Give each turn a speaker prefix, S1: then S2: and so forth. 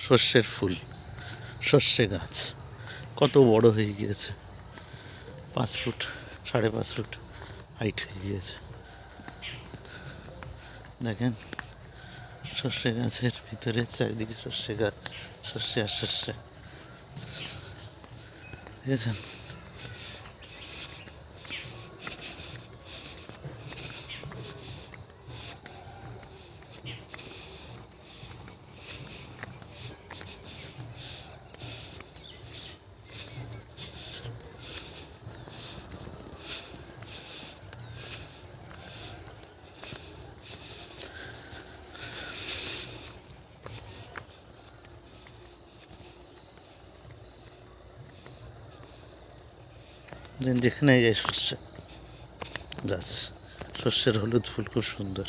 S1: সর্ষের ফুল, সর্ষে গাছ। কত বড় হয়ে গিয়েছে। পাঁচ ফুট, সাড়ে পাঁচ ফুট হাইট হয়ে গিয়েছে। দেখেন, সর্ষে গাছের ভিতরে চারিদিকে সর্ষে গাছ, সর্ষে আর সর্ষে। যে- যেখানে যায় সর্ষে। গাছ সর্ষের হলুদ ফুল খুব সুন্দর।